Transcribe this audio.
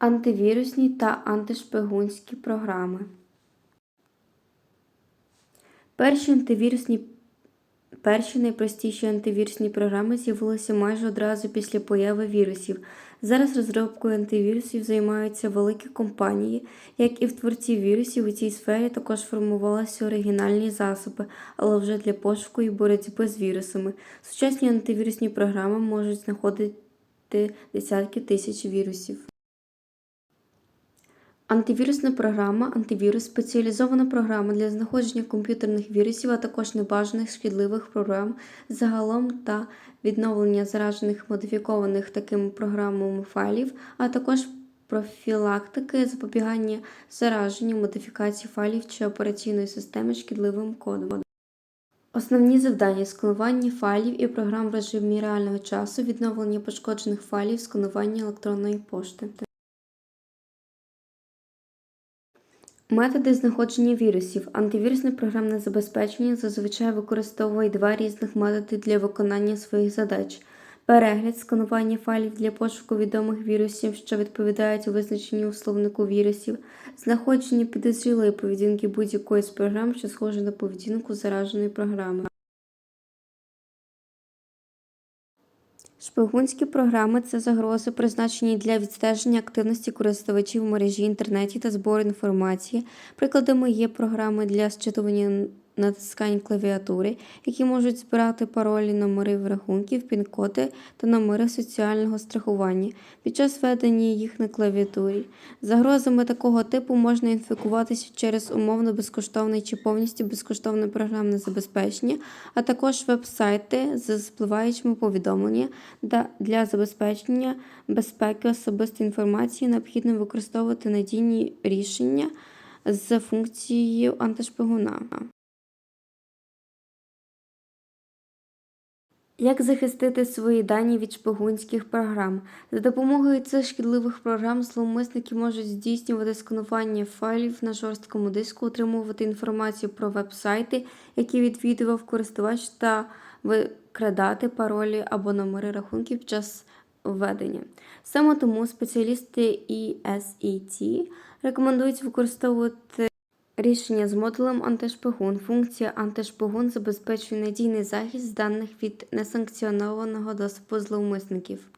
антивірусні та антишпигунські програми. Перші антивірусні Перші найпростіші антивірусні програми з'явилися майже одразу після появи вірусів. Зараз розробкою антивірусів займаються великі компанії, як і в творці вірусів у цій сфері також формувалися оригінальні засоби, але вже для пошуку і боротьби з вірусами. Сучасні антивірусні програми можуть знаходити десятки тисяч вірусів. Антивірусна програма антивірус спеціалізована програма для знаходження комп'ютерних вірусів, а також небажаних шкідливих програм загалом та відновлення заражених модифікованих такими програмами файлів, а також профілактики запобігання зараженню модифікації файлів чи операційної системи шкідливим кодом. Основні завдання сканування файлів і програм в режимі реального часу, відновлення пошкоджених файлів, сканування електронної пошти. Методи знаходження вірусів. Антивірусне програмне забезпечення зазвичай використовує два різних методи для виконання своїх задач. Перегляд, сканування файлів для пошуку відомих вірусів, що відповідають визначенню у словнику вірусів, знаходження підозрілої поведінки будь-якої з програм, що схоже на поведінку зараженої програми. Шпигунські програми це загрози, призначені для відстеження активності користувачів мережі інтернеті та збору інформації. Прикладами є програми для зчитування натискань клавіатури, які можуть збирати паролі, номери рахунків, пін-коди та номери соціального страхування під час ведення їх на клавіатурі. Загрозами такого типу можна інфікуватися через умовно безкоштовне чи повністю безкоштовне програмне забезпечення, а також веб-сайти з спливаючими повідомлення для забезпечення безпеки особистої інформації необхідно використовувати надійні рішення з функцією антишпигуна. Як захистити свої дані від шпигунських програм? За допомогою цих шкідливих програм зловмисники можуть здійснювати сканування файлів на жорсткому диску, отримувати інформацію про веб-сайти, які відвідував користувач, та викрадати паролі або номери рахунків під час введення. Саме тому спеціалісти ESET рекомендують використовувати Рішення з модулем антишпигун. Функція антишпигун забезпечує надійний захист даних від несанкціонованого доступу зловмисників.